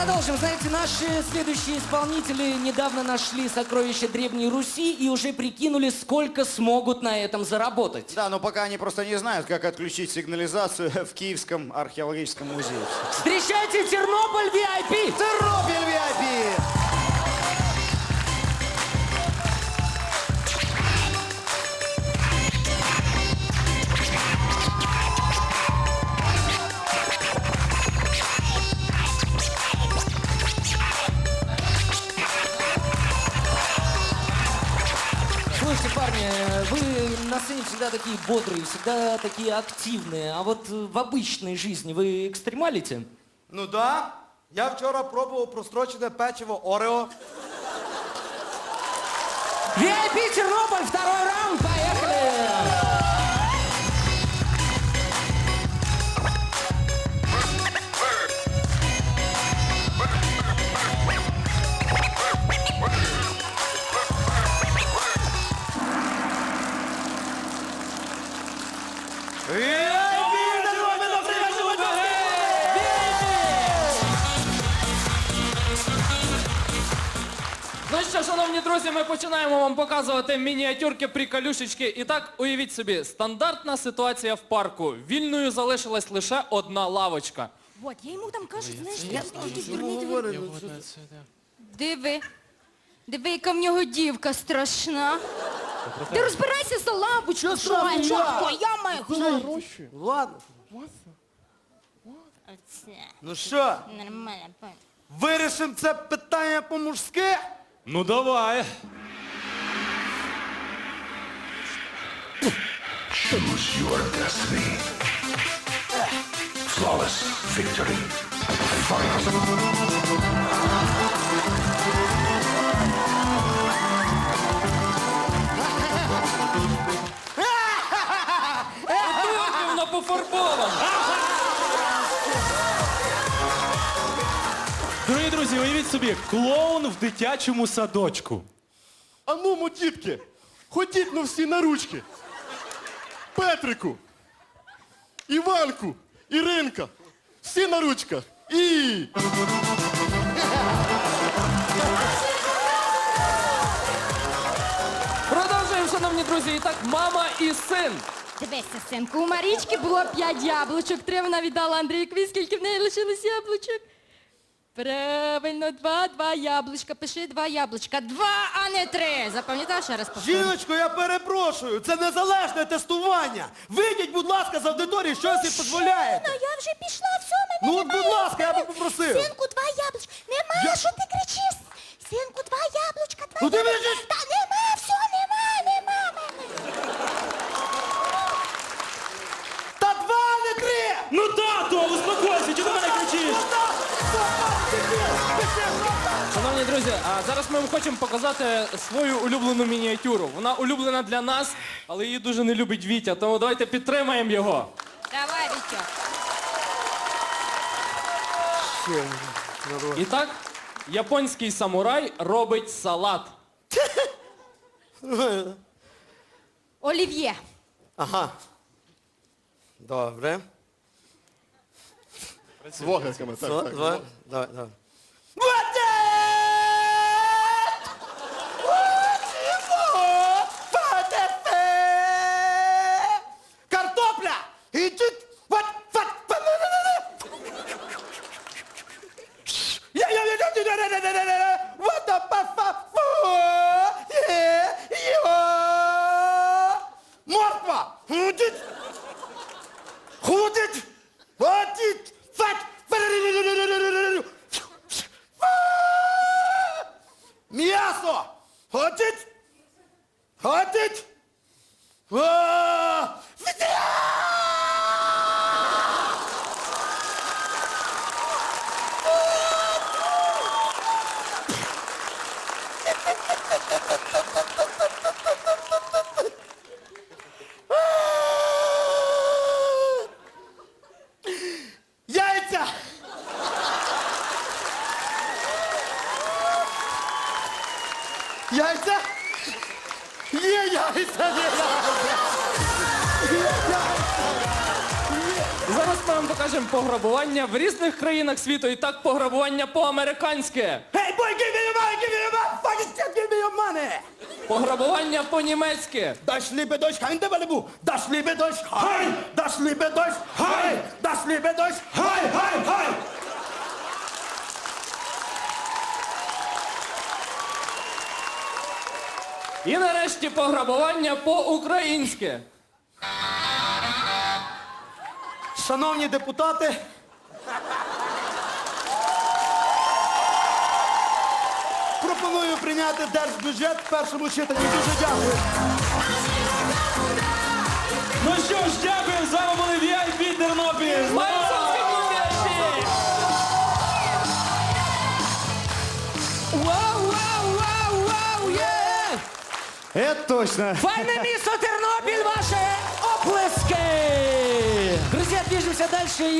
продолжим. Знаете, наши следующие исполнители недавно нашли сокровища Древней Руси и уже прикинули, сколько смогут на этом заработать. Да, но пока они просто не знают, как отключить сигнализацию в Киевском археологическом музее. Встречайте Тернополь VIP! Тернопіль VIP! Слушайте, парни, вы на сцене всегда такие бодрые, всегда такие активные, а вот э, в обычной жизни вы экстремалите? Ну да. Я вчора пробував прострочене печиво Орео. VIP Тернополь, второй раунд, поехали! Ну що, шановні друзі, ми починаємо вам показувати мініатюрки приколюшечки. І так, уявіть собі, стандартна ситуація в парку. Вільною залишилась лише одна лавочка. Вот, я йому там кажу, знаєш, я. Диви. Диви, яка в нього дівка страшна. Ти розбирайся за лавочку. Що? Я маю гроші. Ладно. Оце, Ну що, нормально. пан. вирішимо це питання по-мужськи? Ну давай. Choose your destiny. Flawless victory. Fight. Дорогі друзі, уявіть собі, клоун в дитячому садочку. А ну, дітки, ходіть ну всі на ручки. Петрику, Іванку, Іринка, всі на ручках. І. Продовжуємо, шановні друзі. І так, мама і син. Дивися, синку, у Марічки було п'ять яблучок. Три вона віддала Андрійкові, скільки в неї лишилось яблучок. Правильно, два, два яблучка. Пиши два яблучка. Два, а не три. Запам'ятав ще раз повторю. Жіночко, я перепрошую, це незалежне тестування. Вийдіть, будь ласка, з аудиторії, що собі дозволяєте. Ну, я вже пішла, все, мене Ну, от, немає. будь ласка, я би попросив. Синку, два яблучка. Нема, що ти кричиш? Синку, два яблучка, два Ну, ти яблучка. Та Шановні друзі, а зараз ми вам хочемо показати свою улюблену мініатюру. Вона улюблена для нас, але її дуже не любить Вітя, тому давайте підтримаємо його. Давай, Вітя. І так, японський самурай робить салат. Олів'є. Ага. Добре. З вогниками, так, Два, так. два, давай, давай. Ходить! Ходить! Ходить! Фат! М'ясо! Ходить! Ходить! Ходить! Яйця! Яйця? Є яйця! Є яйця! Зараз ми вам покажемо пограбування в різних країнах світу. І так пограбування по-американськи. Hey boy, give me your money, give me your money, fucking shit, give me your money. Пограбування по-німецьки. Das liebe Deutsch, kein Debalbu. Das liebe Deutsch, hi. Das liebe Deutsch, hi. Das liebe Deutsch, hi, І нарешті пограбування по-українськи. Шановні депутати, пропоную прийняти держбюджет в першому читанні. Дуже дякую. Ну що ж, дякую, з вами були VIP Тернопіль. Вау, Это точно. Файне місто Тернопіль, ваше оплески! Друзья, движемся дальше.